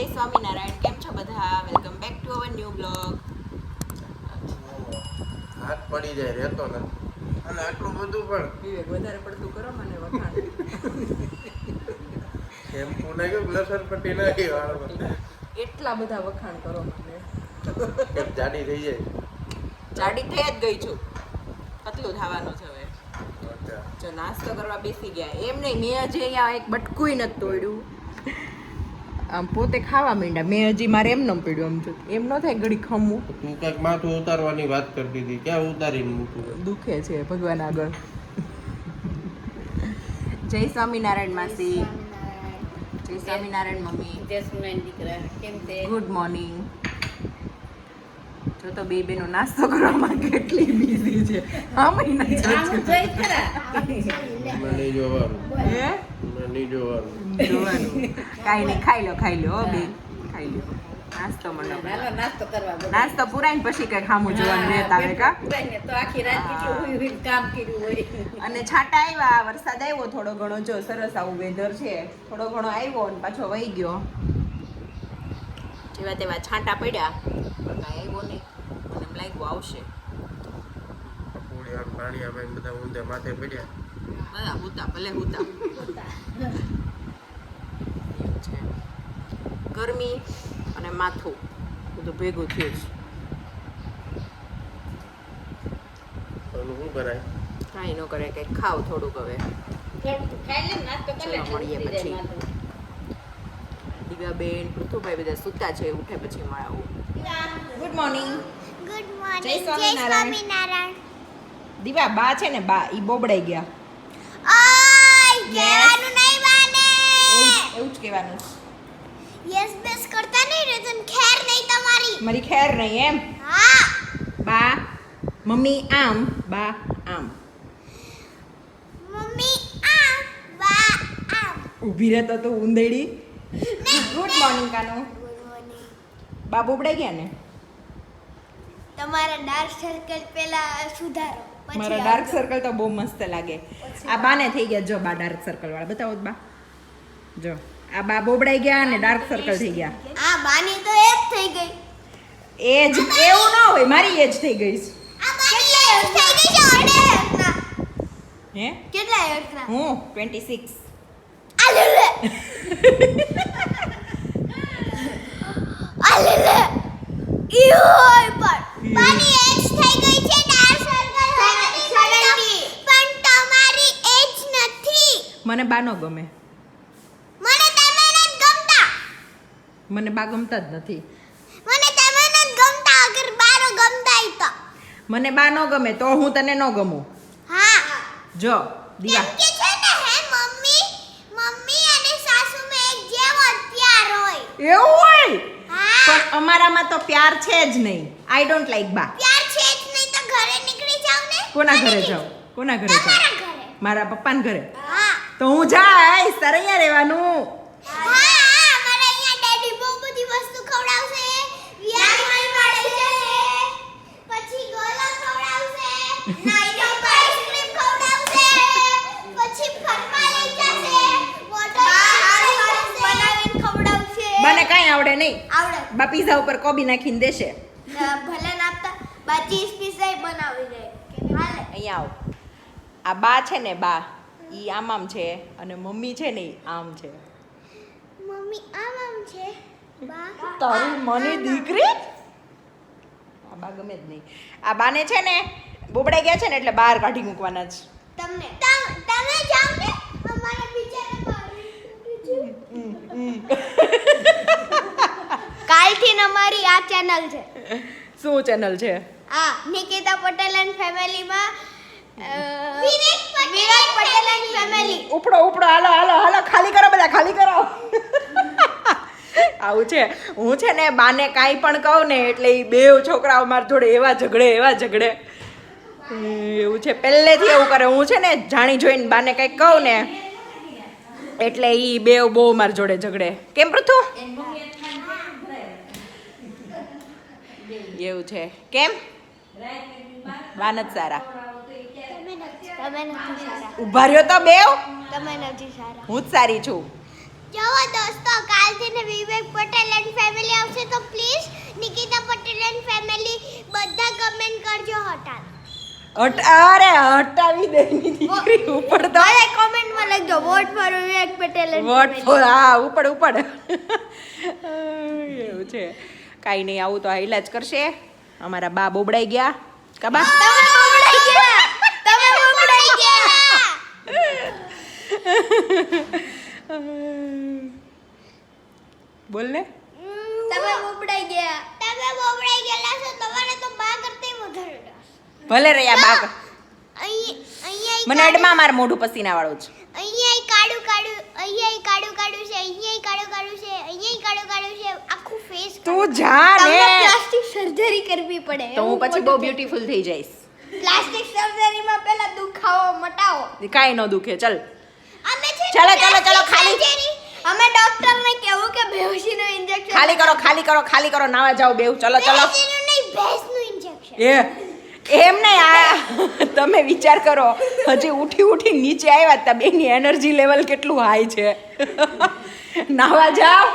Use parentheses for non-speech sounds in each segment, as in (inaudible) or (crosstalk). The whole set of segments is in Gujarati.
જય સ્વામિનારાયણ કેમ છો બધા? Welcome back to our new blog હાથ પડી જાય રહેતો નથી. અને આટલું બધું પણ. વિવેક વધારે પડતું કરો મને વખાણ. શેમ્પુ નાખ્યું લસણ પટ્ટી નાખી વાળમાં એટલા બધા વખાણ કરો મને. જાડી થઈ જાય? જાડી થઈ જ ગઈ છું. પતલું થવાનું છે હવે. જો નાસ્તો કરવા બેસી ગયા. એમ નહીં મેં હજી અહીંયા એક બટકુંય નથી તોડ્યું. આમ પોતે ખાવા માંડ્યા. મેં હજી મારે એમ ન પડ્યું આમ જો. એમ ન થાય ઘડી ખમવું. તું કંઈક માથું ઉતારવાની વાત કરતી હતી ક્યાં ઉતારીને મૂકું દુખે છે ભગવાન આગળ. જય સ્વામિનારાયણ માસી. જય સ્વામિનારાયણ મમ્મી. જય સ્વામિનારાયણ દીકરા કેમ છે ગુડ મોર્નિંગ જો તો બે બેનો નાસ્તો કરવામાં કેટલી બિઝી છે. હા મહિના જોઈ ખરા. મને જોવાનું. હે? નહીં જોવાનું. જોવાનું. કાંઈ નહીં ખાઈ લો ખાઈ લો બે ખાઈ લો. નાસ્તો મને નાસ્તો કરવા. નાસ્તો પુરાઈને પછી કઈ ખામું જોવાનું રહેતા આવે કા તો આખી રાત કામ કર્યું હોય. અને છાંટા આવ્યા વરસાદ આવ્યો થોડો ઘણો. જો સરસ આવું વેધર છે થોડો ઘણો આવ્યો અને પાછો વહી ગયો. જેવા તેવા છાંટા પડ્યા પણ કાંઈ આવ્યો નહીં. મને એમ લાગ્યું આવશે. પાણી આવે બધા ઊંધે માથે પડ્યા. બધા હુતા ભલે હુતા ગરમી અને માથું. બધું ભેગું થયું છે. શું કરાય કાંઈ ન કરે કંઈક ખાવ થોડુંક હવે. મળીએ પછી. દીવાબેન પૃથુભાઈ બધા સૂતા છે ઉઠે પછી મળાવું ગુડ મોર્નિંગ ગુડ મોર્નિંગ જય સ્વામિનારાયણ. સ્વામિનારાયણ. દીવા બા છે ને બા ઈ બોબડાઈ ગયા. કહેવાનું નહીં બાને એવું એવું જ કહેવાનું. યસ બેસ કરતા નહીં રે તને ખેર નહીં તમારી. મારી ખેર નહીં એમ? હા. બા મમ્મી આમ બા આમ. મમ્મી આમ બા આમ. ઊભી રહેતો તો ઉંદેડી ગુડ મોર્નિંગ કાનો. બા બોબડાઈ ગયા ને? તમારા ડાર્ક સર્કલ પહેલા સુધારો. મારા ડાર્ક સર્કલ તો બહુ મસ્ત લાગે. આ બાને થઈ ગયા. જો બા ડાર્ક સર્કલ વાળા. બતાવો તો બા. જો. આ બા બોબડાઈ ગયા અને ડાર્ક સર્કલ થઈ ગયા. આ બાની તો એજ થઈ ગઈ. એજ એવું ન હોય. મારી એજ થઈ ગઈ છે. આ બાની એક થઈ ગઈ છે અઢે હે? કેટલા હેઠના હું? ટ્વેન્ટી સિક્સ આ લે લે. (laughs) આ લે લે. ઈયોય પણ. બાની એજ થઈ ગઈ છે ડાર્ક સર્કલ પણ તમારી એજ નથી. મને બા નો ગમે. મને તમે નથી ગમતા. મને બા ગમતા જ નથી. મને તમે નથી ગમતા અગર બારો ગમતા તો. મને બા નો ગમે તો હું તને ન ગમું. હા. જો દિયા કે છે ને હે મમ્મી મમ્મી અને સાસુ માં એક જેવો હોય. એવું હોય? હા. પણ અમારામાં તો પ્યાર છે જ નહીં. આઈ ડોન્ટ લાઈક બા પ્યાર છે જ નહીં તો ઘરે નીકળી જાવ ને? કોના ઘરે જાવ જાઉં? કોના ઘરે ઘરે? મારા પપ્પાના ઘરે. હા. તો હું જાય તારે અહીંયા રહેવાનું. મને કઈ આવડે નહીં. આવડે. બા પીઝા ઉપર કોબી નાખીને દેશે. બા ચીઝ બનાવી દે. હાલે. અહીંયા આવો. આ બા છે ને બા ઈ આમ આમ છે અને મમ્મી છે ને ઈ આમ છે. મમ્મી આમ આમ છે. બા. તારી મને દીકરી? આ બા ગમે જ નહીં. આ બાને છે ને બોબડે ગયા છે ને એટલે બહાર કાઢી મૂકવાના જ. તમને. તમ- તમે જાઓ ને અમારે બિચારા કાલથી અમારી આ ચેનલ છે. શું ચેનલ છે? આ નિકિતા પટેલ એન્ડ ફેમિલીમાં વિવેક પટેલ એન્ડ ફેમિલી ઉપડો ઉપડો હાલો હાલો હાલો ખાલી કરો બધા ખાલી કરો. (laughs) આવું છે. હું છે ને બાને કાંઈ પણ કહું ને એટલે એ બેવ છોકરાઓ મારા જોડે એવા ઝઘડે એવા ઝઘડે. એવું છે. પહેલેથી એવું કરે. હું છે ને જાણી જોઈને બાને કંઈક કહું ને એટલે એ બેવ બહુ મારી જોડે ઝઘડે. કેમ પૃથુ એવું છે. કેમ? બા જ સારા. તમે નથી સારા. ઊભા રહ્યો તો બેવ. તમે નથી સારા. હું જ સારી છું. જુઓ દોસ્તો કાલથી ને વિવેક પટેલ એન્ડ ફેમિલી આવશે તો please Nikita Patel and family બધા કમેન્ટ કરજો હટાવ. હટ અરે હટાવી દે દીકરી ઉપર તો. અરે કોમેન્ટમાં લખજો vote for Vivek Patel vote for હા ઉપર ઉપર. (laughs) એવું છે. કાંઈ નહીં આવું તો હાઈલા જ કરશે. અમારા બા બોબડાઈ ગયા. કાબા બોલ ને. તમે બોબડાઈ ગયા. તમે બોબડાઈ ગયેલા છો તમારે તો બા કરતે વધારે ભલે રહ્યા બા મને અડમાં માર મોઢું પસીના વાળું છે અહીંયા અહીંયા કાળું કાળું છે અહીંયા કાળું કાળું છે અહીંયા કાળું કાળું છે. આખું ફેસ તું જા ને. પ્લાસ્ટિક સર્જરી કરવી પડે. તો હું પછી બહુ બ્યુટીફુલ થઈ જઈશ. પ્લાસ્ટિક સર્જરી માં પહેલા દુખાવો મટાવો. કાઈ ન દુખે ચલ. અમે છે ચલો ચાલો, ચાલો, ખાલી. અમે ડોક્ટર ને કેવું કે બેહોશીનું ઇન્જેક્શન ખાલી કરો ખાલી કરો ખાલી કરો નાવા જાઓ બેવ ચલો ચલો. બેહોશીનું નહીં ભેંસનું ઇન્જેક્શન એ એમ નહીં આ તમે વિચાર કરો હજી ઉઠી ઉઠી નીચે આવ્યા હતા બેની એનર્જી લેવલ કેટલું હાઈ છે. નાવા જાઓ.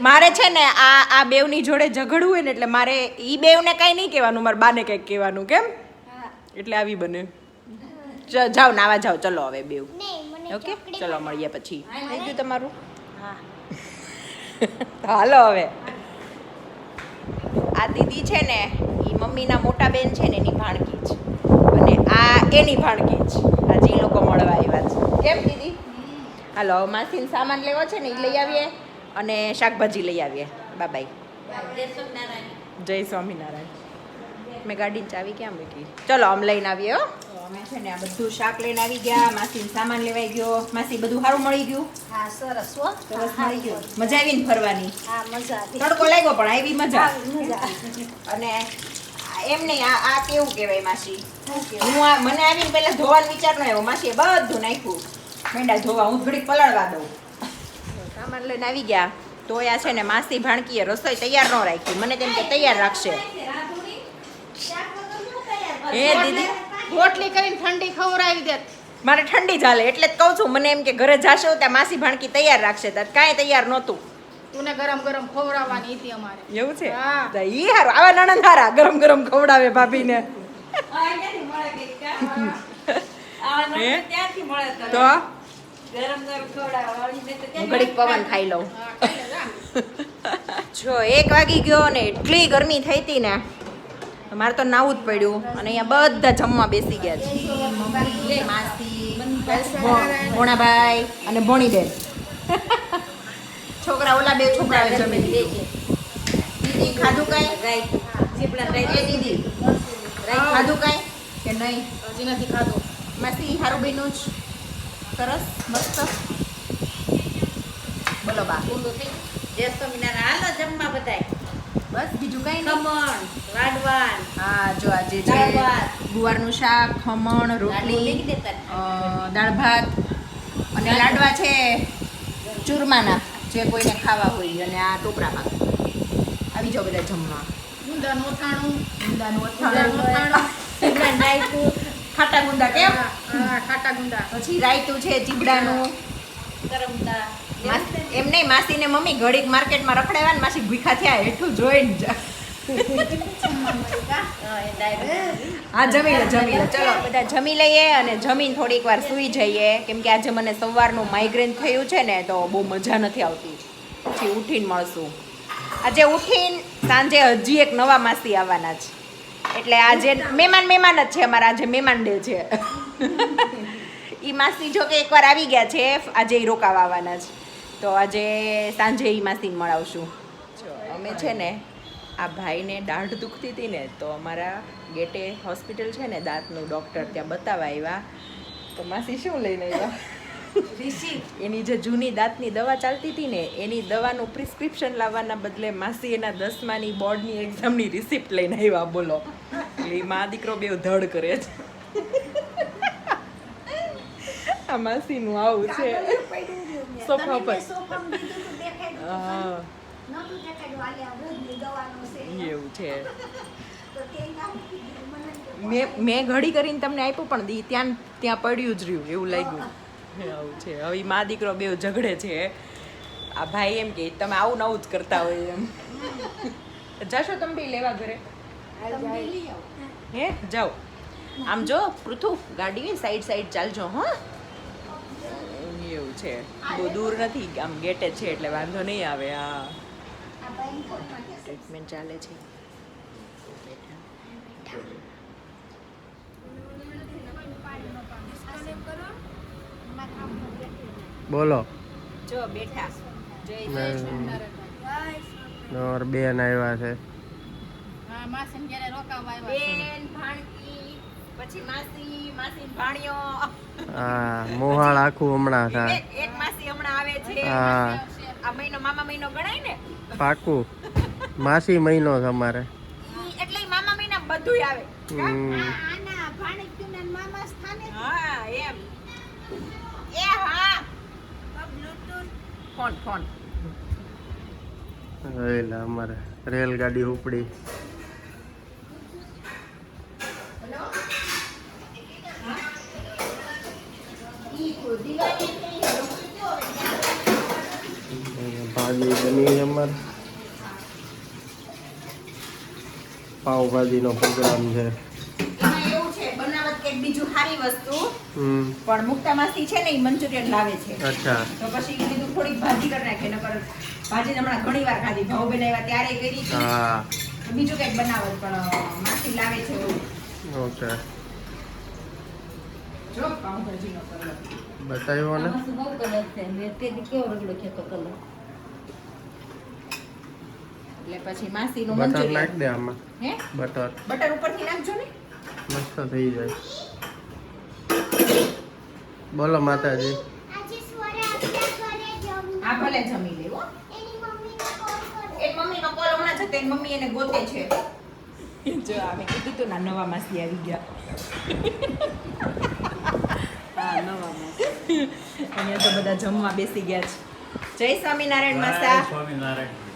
મારે છે ને આ આ બેવની જોડે ઝઘડવું હોય ને એટલે મારે ઈ બેવને કાંઈ નહીં કહેવાનું મારે બાને કંઈક કહેવાનું કેમ? એટલે આવી બને. જાઓ નાવા જાઓ. ચલો હવે બેવ. ઓકે ચલો મળીએ પછી. થઈ ગયું તમારું? હાલો હવે. આ દીદી છે ને એ મમ્મીના મોટા બેન છે ને એની ભાણકી છે અને આ એની ભાણકી છે આજે એ લોકો મળવા આવ્યા છે. કેમ દીદી? હાલો માસીને સામાન લેવો છે ને એ લઈ આવીએ અને શાકભાજી લઈ આવીએ. બાબાઈ જય સ્વામિનારાયણ. મેં ગાડીની ચાવી ક્યાં મૂકી? ચલો આમ લઈને આવીએ હો. અમે છે ને આ બધું શાક લઈને આવી ગયા માસી સામાન લેવાઈ ગયો માસી બધું સારું મળી ગયું. હા સરસ હો. સરસ મળી ગયું. મજા આવી ને ફરવાની. હા મજા આવી. તડકો લાગ્યો પણ આવી મજા. મજા અને એમ નહીં આ આ કેવું કહેવાય માસી? હું આ મને આવીને પહેલા ધોવાનો વિચાર ન આવ્યો. માસીએ બધું નાખ્યું. મેંડા ધોવા હું થોડીક પલળવા દઉં. સામાન લઈને આવી ગયા. તો આ છે ને માસી ભાણકીએ રસોઈ તૈયાર ન રાખી. મને તેમ કે તૈયાર રાખશે. હે દીદી રોટલી કરીને ઠંડી ખવડાવી દે. મારે ઠંડી ચાલે એટલે જ કહું છું મને એમ કે ઘરે જાશો ત્યાં માસી ભાણકી તૈયાર રાખશે ત્યાં કાંઈ તૈયાર નહોતું. તું ગરમ ગરમ ખવડાવવાની હતી અમારે. એવું છે? હા. ઈ હારું આવા નણંદ હારા ગરમ ગરમ ખવડાવે ભાભીને. તો ઘડીક પવન ખાઈ લઉં. જો એક વાગી ગયો ને એટલી ગરમી થઈ હતી ને. મારે તો નાવું જ પડ્યું. અને અહીંયા બધા જમવા બેસી ગયા છે. ભોણાભાઈ અને ભોણીબેન. છોકરા ઓલા બે છોકરાઓ જમી દીદી, ખાધું કાંઈ? રાઈ દીદી. ખાધું કાંઈ? કે નહીં? હજી નથી ખાધું. માસી, હારું બન્યું જ. સરસ, મસ્ત. બોલો બા. જય સ્વામિનારાયણ હાલો જમવા બધાય. બસ બીજું કઈ નહીં. ખમણ લાડવાન. હા જો આજે છે ગુવારનું શાક ખમણ રોટલી દાળ ભાત અને લાડવા છે ચૂરમાના જે કોઈને ખાવા હોય અને આ ટોપરામાં. આવી જાઓ બધા જમવા. ગુંદાનું અથાણું ગુંદાનું અથાણું ખાટા ગુંદા કેમ? ખાટા ગુંદા. પછી રાયતું છે ચીબડાનું. કરમદા એમ નહીં માસીને મમ્મી ઘડીક માર્કેટમાં રખડાવ્યા ને માસી ભીખા થયા એટલું જોઈને જ. હા, જમી લે જમી લે, ચલો. બધા જમી લઈએ અને જમીન થોડીક વાર સૂઈ જઈએ. કેમ કે આજે મને સવારનું માઇગ્રેન થયું છે ને, તો બહુ મજા નથી આવતી. પછી ઉઠીને મળશું. આજે ઉઠીને સાંજે હજી એક નવા માસી આવવાના છે. એટલે આજે મહેમાન મહેમાન જ છે અમારા, આજે મહેમાન ડે છે. એ માસી જો કે એકવાર આવી ગયા છે, આજે રોકાવા આવવાના છે. તો આજે સાંજે એ માસીને મળાવશું અમે છે ને આ ભાઈને દાઢ દુખતી હતી ને તો અમારા ગેટે હોસ્પિટલ છે ને દાંતનું ડૉક્ટર ત્યાં બતાવવા આવ્યા. તો માસી શું લઈને આવ્યા? એની જે જૂની દાંતની દવા ચાલતી હતી ને એની દવાનું પ્રિસ્ક્રિપ્શન લાવવાના બદલે માસી એના દસમાની બોર્ડની એક્ઝામની રિસિપ્ટ લઈને આવ્યા બોલો. એટલે મા દીકરો બે ધડ કરે છે. આ માસીનું આવું છે. સોફા પર હા. એવું છે. (laughs) મેં મેં ઘડી કરીને તમને આપ્યું પણ દી ત્યાં ત્યાં પડ્યું જ રહ્યું એવું લાગ્યું. આવું છે. હવે મા દીકરો બે ઝઘડે છે. આ ભાઈ એમ કે તમે આવું નવું જ કરતા હોય એમ. જશો તમે બી લેવા ઘરે? હે જાઓ. આમ જો પૃથુ ગાડી સાઈડ સાઈડ ચાલજો હા. એવું છે. બહુ દૂર નથી આમ ગેટે છે એટલે વાંધો નહીં આવે આ ટ્રીટમેન્ટ ચાલે છે. બોલો. જો બેઠા. ઓર બેન આવ્યા છે. હા માસીને ઘેરે રોકાવા આવ્યા બેન ભાણકી પછી માસી માસી ભાણિયો. હા મોહાળ આખું હમણાં થાય. એક માસી હમણાં આવે છે હા. આ મહિનો મામા મહિનો ગણાય ને? પાકું માસી મહિનો છે અમારે. એટલે મામા મહિના બધું આવે. હમ. હા એમ. એ હા. Phone phone. એટલે અમારે રેલગાડી ઉપડી. ભાજી બની અમારે. પાવભાજીનો પ્રોગ્રામ છે. બીજું સારી વસ્તુ પણ મુક્તા માસી છે ને એ મંચુરિયન લાવે છે. અચ્છા. તો પછી કીધું થોડીક ભાજી કરી નાખે નકર ભાજી હમણાં ઘણી વાર ખાધી ભાવ બનાવ્યા ત્યારે કરી. બીજું કંઈક બનાવો પણ માસી લાવે છે ઓકે. પાઉંભાજીનો કલર. બતાવ્યો ને? બહુ કલર છે? મેં તે દી કેવો રગડો તો કલર? એટલે પછી માસીનું બટર નાખ દે આમાં. હે? બટર. બટર ઉપરથી નાખજો ને. મસ્ત થઈ જાય. બોલો માતાજી. આ ભલે જમી લેવો એની મમ્મીને કોલ કરો એ મમ્મીનો કોલ હમણાં છે તે મમ્મી એને ગોતે છે. જો અમે કીધું તું ના નવા માસી આવી ગયા. અહીંયા તો બધા જમવા બેસી ગયા છે. જય સ્વામિનારાયણ માસા.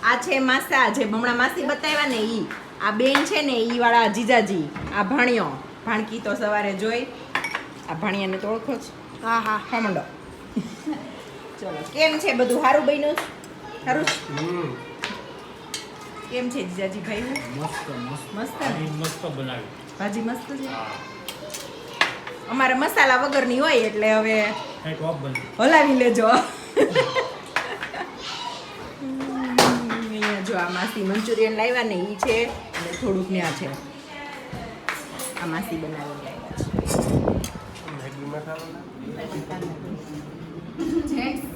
આ છે માસા જે હમણાં માસી બતાવ્યા ને ઈ. આ બેન છે ને ઈ વાળા જીજાજી આ ભાણિયો. ભાણકી તો સવારે જોઈ. આ ભાણિયાને તો ઓળખો છો હા હા. ખમંડો ચલો કેમ છે બધું સારું બન્યું? સારું છે? કેમ છે જીજાજી ભાઈ મસ્ત મસ્ત. મસ્ત બનાવ્યું ભાજી મસ્ત છે? અમારે મસાલા વગરની હોય એટલે હવે હલાવી લેજો. (laughs) અહીંયા જો આ માસી મંચુરિયન લાવ્યા ને એ છે અને થોડુંક ત્યાં છે. આ માસી બનાવીને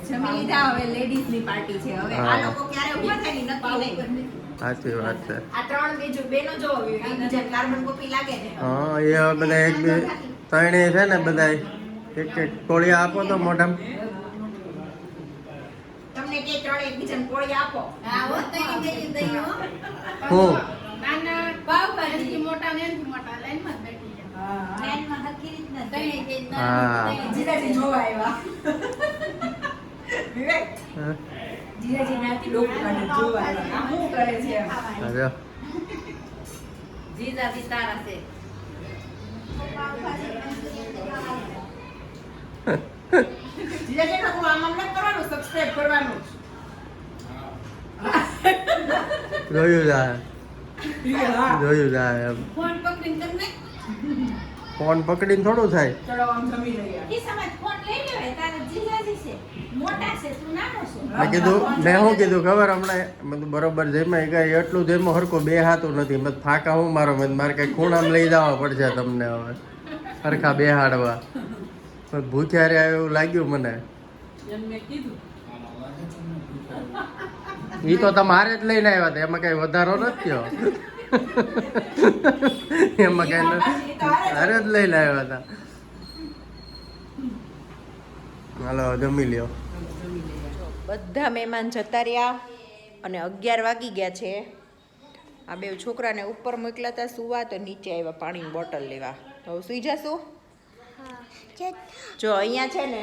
જમી લીધા. હવે લેડીઝની પાર્ટી છે. હવે આ લોકો ક્યારે ઊભા થાય ને નક્કી નહીં સાચી વાત છે. આ ત્રણ બીજું બેનો જો કાર્બન કોપી લાગે ને હા એ હવે બધા એક બે ત્રણેય છે ને બધા એક એક કોળિયા આપો તો મોઢામ. તમને કે ત્રણ એકબીજાને કોળી આપો? હા હો તઈ ગઈ દઈ હો. હું નાના મોટા ને મોટા બેઠી છે. તઈ. જીજાજી જોવા આવ્યા. વિવેક આવ્યા. કરે છે હા જીજાજી તારા છે. જીજાજી ઠાકોર આમ આમ કરવાનું સબસ્ક્રાઇબ કરવાનું. જોયું જાય હા જોયું જાય એમ. ફોન પકડીને તમને ફોન પકડીને થોડું થાય. ચલો આમ જમી લઈએ. ઈ સમજ ફોન લઈ લેવાય તારા જીજાજી છે મોટા છે તું નાનો છે. મેં કીધું મેં શું કીધું ખબર હમણાં? મેં બરોબર જેમાં કઈ એટલું જેમાં હરકો બે હાથું નથી. મત ફાંકા હું મારો? મત મારે કઈ ખૂણામાં લઈ જવા પડશે તમને હવે. હરખા બેહાડવા. પણ ભૂખ્યા આવ્યો એવું લાગ્યું મને. એ તો તમારે જ લઈને આવ્યા હતા એમાં કઈ વધારો નથી થયો. એમાં કઈ તારે જ લઈને આવ્યા હતા. હાલો જમી લ્યો. બધા મહેમાન જતા રહ્યા અને અગિયાર વાગી ગયા છે. આ બે છોકરાને ઉપર મોકલાતા સુવા તો નીચે આવ્યા પાણીની બોટલ લેવા. તો હવે સુઈ જશું? જે અહીંયા છે ને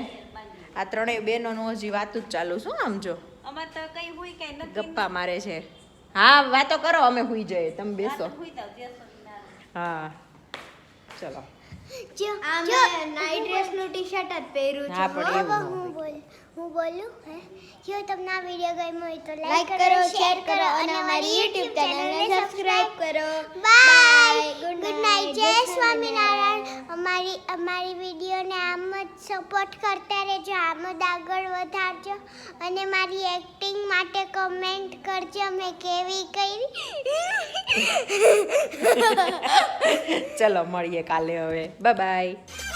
આ ત્રણેય બહેનોનું હજી વાતું જ ચાલુ શું આમ જો. અમાર તો કઈ હોય કઈ નથી. ગપ્પા મારે છે. હા વાતો કરો અમે હુઈ જઈએ તમે બેસો. હા ચલો. જો જો. નાઈટ ડ્રેસનું ટી-શર્ટ જ પહેર્યું છે. પણ હું બોલ હું બોલું હે? જો તમને આ વિડિયો ગમ્યો હોય તો લાઈક કરો શેર કરો અને અમારી YouTube ચેનલને સબસ્ક્રાઇબ કરો. બાય ગુડ નાઈટ જય સ્વામિનારાયણ અમારી અમારી વિડીયોને આમ જ સપોર્ટ કરતા રહેજો, આમ જ આગળ વધારજો અને મારી એક્ટિંગ માટે કમેન્ટ કરજો, મેં કેવી કરી. (laughs) ચલો, મળીએ કાલે હવે. બાય